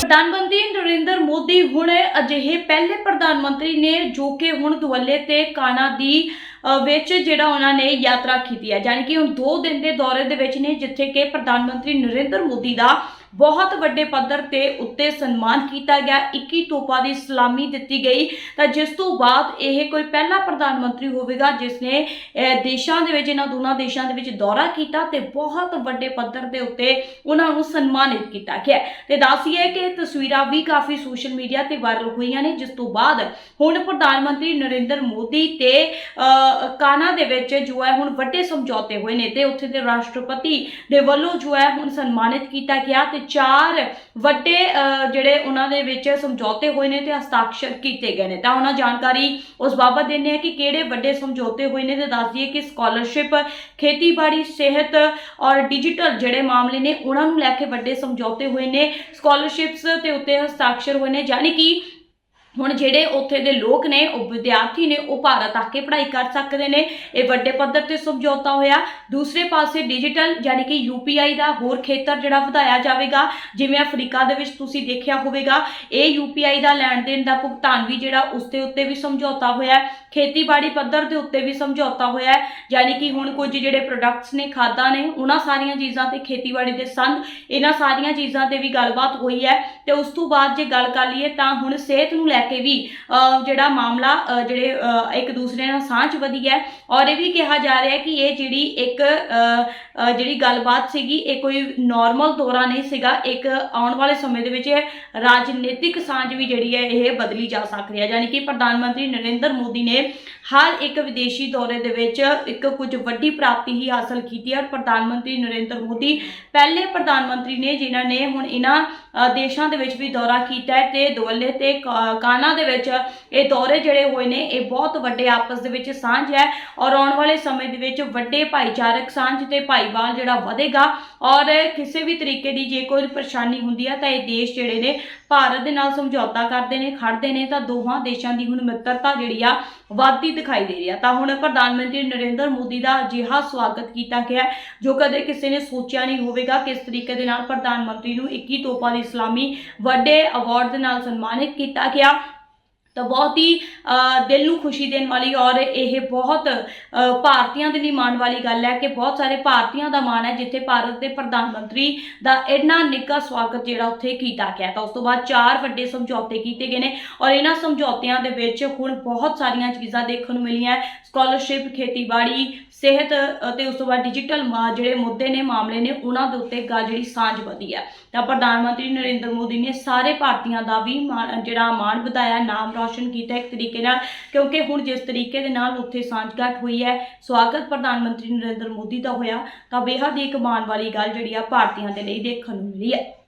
ਪ੍ਰਧਾਨ ਮੰਤਰੀ ਨਰਿੰਦਰ ਮੋਦੀ ਹੁਣ ਅਜਿਹੇ ਪਹਿਲੇ ਪ੍ਰਧਾਨ ਮੰਤਰੀ ਨੇ ਜੋ ਕਿ ਹੁਣ ਦੁਵੱਲੇ ਤੇ ਕਾਣਾ ਦੀ ਵਿੱਚ ਜਿਹੜਾ ਉਹਨਾਂ ਨੇ ਯਾਤਰਾ ਕੀਤੀ ਹੈ। ਯਾਨੀ ਕਿ ਹੁਣ 2 ਦਿਨ ਦੇ ਦੌਰੇ ਦੇ ਵਿੱਚ ਨੇ, ਜਿੱਥੇ ਕਿ ਪ੍ਰਧਾਨ ਮੰਤਰੀ ਨਰਿੰਦਰ ਮੋਦੀ ਦਾ ਬਹੁਤ ਵੱਡੇ ਪੱਧਰ ਤੇ ਉੱਤੇ ਸਨਮਾਨ ਕੀਤਾ ਗਿਆ 21 ਤੋਪਾਂ ਦੀ ਸਲਾਮੀ ਦਿੱਤੀ ਗਈ ਤਾਂ ਜਿਸ ਤੋਂ ਬਾਅਦ ਇਹ ਕੋਈ ਪਹਿਲਾ ਪ੍ਰਧਾਨ ਮੰਤਰੀ ਹੋਵੇਗਾ ਜਿਸ ਨੇ ਦੇਸ਼ਾਂ ਦੇ ਵਿੱਚ ਇਹਨਾਂ ਦੋਨਾਂ ਦੇਸ਼ਾਂ ਦੇ ਵਿੱਚ ਦੌਰਾ ਕੀਤਾ ਤੇ ਬਹੁਤ ਵੱਡੇ ਪੱਧਰ ਦੇ ਉੱਤੇ ਉਹਨਾਂ ਨੂੰ ਸਨਮਾਨਿਤ ਕੀਤਾ ਗਿਆ ਹੈ। ਤੇ ਦੱਸੀਏ ਕਿ ਇਹ ਤਸਵੀਰਾਂ ਵੀ ਕਾਫੀ ਸੋਸ਼ਲ ਮੀਡੀਆ ਤੇ ਵਾਇਰਲ ਹੋਈਆਂ ਨੇ ਜਿਸ ਤੋਂ ਬਾਅਦ ਹੁਣ ਪ੍ਰਧਾਨ ਮੰਤਰੀ ਨਰਿੰਦਰ ਮੋਦੀ ਤੇ ਅ, ਕਾਨਾ ਦੇ ਵਿੱਚ ਜੋ ਹੈ ਹੁਣ ਵੱਡੇ ਸਮਝੌਤੇ ਹੋਏ ਨੇ ਤੇ ਉੱਥੇ ਦੇ ਰਾਸ਼ਟਰਪਤੀ ਦੇ ਵੱਲੋਂ ਜੋ ਹੈ ਹੁਣ ਸਨਮਾਨਿਤ ਕੀਤਾ ਗਿਆ ਤੇ ਚਾਰ ਵੱਡੇ ਜਿਹੜੇ ਉਹਨਾਂ ਦੇ ਵਿੱਚ ਸਮਝੌਤੇ ਹੋਏ ਨੇ ਤੇ ਹਸਤਾਖਰ ਕੀਤੇ ਗਏ ਨੇ। ਤਾਂ ਉਹਨਾਂ ਜਾਣਕਾਰੀ ਉਸ ਬਾਬਤ ਦਿੰਦੇ ਆ ਕਿ ਕਿਹੜੇ ਵੱਡੇ ਸਮਝੌਤੇ ਹੋਏ ਨੇ ਤੇ ਦੱਸ ਦਈਏ ਕਿ ਸਕਾਲਰਸ਼ਿਪ, ਖੇਤੀਬਾੜੀ, ਸਿਹਤ ਔਰ ਡਿਜੀਟਲ ਜਿਹੜੇ ਮਾਮਲੇ ਨੇ, ਉਹਨਾਂ ਨੂੰ ਲੈ ਕੇ ਵੱਡੇ ਸਮਝੌਤੇ ਹੋਏ ਨੇ। ਸਕਾਲਰਸ਼ਿਪਸ ਤੇ ਉੱਤੇ ਹਸਤਾਖਰ ਹੋਏ ਨੇ, ਯਾਨੀ ਕਿ ਹੁਣ ਜਿਹੜੇ ਉੱਥੇ ਦੇ ਲੋਕ ਨੇ, ਉਹ ਵਿਦਿਆਰਥੀ ਨੇ, ਉਹ ਭਾਰਤ ਆ ਕੇ ਪੜ੍ਹਾਈ ਕਰ ਸਕਦੇ ਨੇ। ਇਹ ਵੱਡੇ ਪੱਧਰ ਤੇ ਸਮਝੌਤਾ ਹੋਇਆ। ਦੂਸਰੇ ਪਾਸੇ ਡਿਜੀਟਲ ਯਾਨੀ ਕਿ ਯੂਪੀਆਈ ਦਾ ਹੋਰ ਖੇਤਰ ਜਿਹੜਾ ਵਧਾਇਆ ਜਾਵੇਗਾ, ਜਿਵੇਂ ਅਫਰੀਕਾ ਦੇ ਵਿੱਚ ਤੁਸੀਂ ਦੇਖਿਆ ਹੋਵੇਗਾ, ਇਹ ਯੂਪੀਆਈ ਦਾ ਲੈਣ ਦੇਣ ਦਾ ਭੁਗਤਾਨ ਵੀ ਜਿਹੜਾ ਉਸ ਦੇ ਉੱਤੇ ਵੀ ਸਮਝੌਤਾ ਹੋਇਆ ਖੇਤੀਬਾੜੀ ਪੱਧਰ ਦੇ ਉੱਤੇ ਵੀ ਸਮਝੌਤਾ ਹੋਇਆ ਹੈ। ਯਾਨੀ ਕਿ ਹੁਣ ਕੁਝ ਜਿਹੜੇ ਪ੍ਰੋਡਕਟਸ ਨੇ, ਖਾਦਾਂ ਨੇ, ਉਹਨਾਂ ਸਾਰੀਆਂ ਚੀਜ਼ਾਂ ਤੇ ਖੇਤੀਬਾੜੀ ਦੇ ਸੰਦ, ਇਹਨਾਂ ਸਾਰੀਆਂ ਚੀਜ਼ਾਂ ਤੇ ਵੀ ਗੱਲਬਾਤ ਹੋਈ ਹੈ। ਤੇ ਉਸ ਤੋਂ ਬਾਅਦ ਜੇ ਗੱਲ ਕਰ ਲਈਏ ਤਾਂ ਹੁਣ ਸਿਹਤ ਨੂੰ ਲੈ ਕੇ ਵੀ ਜਿਹੜਾ ਮਾਮਲਾ ਜਿਹੜੇ ਇੱਕ ਦੂਸਰੇ ਨਾਲ ਸਾਂਝ ਵਧੀ ਹੈ। ਔਰ ਇਹ ਵੀ ਕਿਹਾ ਜਾ ਰਿਹਾ ਹੈ ਕਿ ਇਹ ਜਿਹੜੀ ਇੱਕ ਜਿਹੜੀ ਗੱਲਬਾਤ ਸੀਗੀ, ਇਹ ਕੋਈ ਨਾਰਮਲ ਦੌਰਾ ਨਹੀਂ ਸੀਗਾ। ਇੱਕ ਆਉਣ ਵਾਲੇ ਸਮੇਂ ਦੇ ਵਿੱਚ ਰਾਜਨੀਤਿਕ ਸਾਂਝ ਵੀ ਜਿਹੜੀ ਹੈ, ਇਹ ਬਦਲੀ ਜਾ ਸਕਦੀ ਹੈ। ਯਾਨੀ ਕਿ ਪ੍ਰਧਾਨ ਮੰਤਰੀ ਨਰਿੰਦਰ ਮੋਦੀ ਨੇ ਹਰ ਇੱਕ ਵਿਦੇਸ਼ੀ ਦੌਰੇ ਦੇ ਵਿੱਚ ਇੱਕ ਕੁਝ ਵੱਡੀ ਪ੍ਰਾਪਤੀ ਹੀ ਹਾਸਲ ਕੀਤੀ ਹੈ। ਔਰ ਪ੍ਰਧਾਨ ਮੰਤਰੀ ਨਰਿੰਦਰ ਮੋਦੀ ਪਹਿਲੇ ਪ੍ਰਧਾਨ ਮੰਤਰੀ ਨੇ, ਜਿਨ੍ਹਾਂ ਨੇ ਹੁਣ ਇਹਨਾਂ ਦੇਸ਼ਾਂ ਦੇ ਵਿੱਚ ਵੀ ਦੌਰਾ ਕੀਤਾ ਹੈ ਤੇ ਦੁਵੱਲੇ ਤੇ ਕਾ- ਦੇ ਵਿੱਚ ਇਹ ਦੌਰੇ ਜਿਹੜੇ ਹੋਏ ਨੇ, ਇਹ ਬਹੁਤ ਵੱਡੇ ਆਪਸ ਦੇ ਵਿੱਚ ਸਾਂਝ ਹੈ ਔਰ ਆਉਣ ਵਾਲੇ ਸਮੇਂ ਦੇ ਵਿੱਚ ਵੱਡੇ ਭਾਈਚਾਰਕ ਸਾਂਝ ਤੇ ਭਾਈਵਾਲ ਜਿਹੜਾ ਵਧੇਗਾ ਔਰ ਕਿਸੇ ਵੀ ਤਰੀਕੇ ਦੀ ਜੇ ਕੋਈ ਪਰੇਸ਼ਾਨੀ ਹੁੰਦੀ ਹੈ ਤਾਂ ਇਹ ਦੇਸ਼ ਜਿਹੜੇ ਨੇ ਭਾਰਤ ਦੇ ਨਾਲ ਸਮਝੌਤਾ ਕਰਦੇ ਨੇ ਖੜਦੇ ਨੇ ਤਾਂ ਦੋਹਾਂ ਦੇਸ਼ਾਂ ਦੀ ਹੁਣ ਮਿੱਤਰਤਾ ਜਿਹੜੀ ਆ ਵੱਧਦੀ ਦਿਖਾਈ ਦੇ ਰਹੀ ਆ। ਤਾਂ ਹੁਣ ਪ੍ਰਧਾਨ ਮੰਤਰੀ ਨਰਿੰਦਰ ਮੋਦੀ ਦਾ ਅਜਿਹਾ ਸਵਾਗਤ ਕੀਤਾ ਗਿਆ ਜੋ ਕਦੇ ਕਿਸੇ ਨੇ ਸੋਚਿਆ ਨਹੀਂ ਹੋਵੇਗਾ ਕਿਸ ਤਰੀਕੇ ਦੇ ਨਾਲ ਪ੍ਰਧਾਨ ਮੰਤਰੀ ਨੂੰ 21 ਤੋਪਾਂ ਦੀ ਇਸਲਾਮੀ ਵੱਡੇ ਅਵਾਰਡ ਦੇ ਨਾਲ ਸਨਮਾਨਿਤ ਕੀਤਾ ਗਿਆ। ਤਾਂ ਬਹੁਤ ਹੀ ਦਿਲ ਨੂੰ ਖੁਸ਼ੀ ਦੇਣ ਵਾਲੀ ਔਰ ਇਹ ਬਹੁਤ ਭਾਰਤੀਆਂ ਦੇ ਲਈ ਮਾਣ ਵਾਲੀ ਗੱਲ ਹੈ ਕਿ ਬਹੁਤ ਸਾਰੇ ਭਾਰਤੀਆਂ ਦਾ ਮਾਣ ਹੈ, ਜਿੱਥੇ ਭਾਰਤ ਦੇ ਪ੍ਰਧਾਨ ਮੰਤਰੀ ਦਾ ਇੰਨਾ ਨਿੱਘਾ ਸਵਾਗਤ ਜਿਹੜਾ ਉੱਥੇ ਕੀਤਾ ਗਿਆ ਤਾਂ ਉਸ ਤੋਂ ਬਾਅਦ ਚਾਰ ਵੱਡੇ ਸਮਝੌਤੇ ਕੀਤੇ ਗਏ ਨੇ ਔਰ ਇਹਨਾਂ ਸਮਝੌਤਿਆਂ ਦੇ ਵਿੱਚ ਹੁਣ ਬਹੁਤ ਸਾਰੀਆਂ ਚੀਜ਼ਾਂ ਦੇਖਣ ਨੂੰ ਮਿਲੀਆਂ ਹੈ। ਸਕਾਲਰਸ਼ਿਪ ਖੇਤੀਬਾੜੀ, ਸਿਹਤ ਅਤੇ ਉਸ ਤੋਂ ਬਾਅਦ ਡਿਜੀਟਲ ਮਾ- ਜਿਹੜੇ ਮੁੱਦੇ ਨੇ, ਮਾਮਲੇ ਨੇ, ਉਹਨਾਂ ਦੇ ਉੱਤੇ ਗੱਲ ਜਿਹੜੀ ਸਾਂਝ ਵਧੀ ਹੈ। ਤਾਂ ਪ੍ਰਧਾਨ ਮੰਤਰੀ ਨਰਿੰਦਰ ਮੋਦੀ ਨੇ ਸਾਰੇ ਭਾਰਤੀਆਂ ਦਾ ਵੀ ਮਾਣ- ਜਿਹੜਾ ਮਾਣ ਵਧਾਇਆ, ਨਾਮ ਰੌਸ਼ਨ ਕੀਤਾ ਇੱਕ ਤਰੀਕੇ ਨਾਲ, ਕਿਉਂਕਿ ਹੁਣ ਜਿਸ ਤਰੀਕੇ ਦੇ ਨਾਲ ਉੱਥੇ ਸਾਂਝਗਾਟ ਹੋਈ ਹੈ, ਸਵਾਗਤ ਪ੍ਰਧਾਨ ਮੰਤਰੀ ਨਰਿੰਦਰ ਮੋਦੀ ਦਾ ਹੋਇਆ, ਤਾਂ ਬੇਹੱਦ ਹੀ ਇੱਕ ਮਾਣ ਵਾਲੀ ਗੱਲ ਜਿਹੜੀ ਆ ਭਾਰਤੀਆਂ ਦੇ ਲਈ ਦੇਖਣ ਨੂੰ ਮਿਲੀ ਹੈ।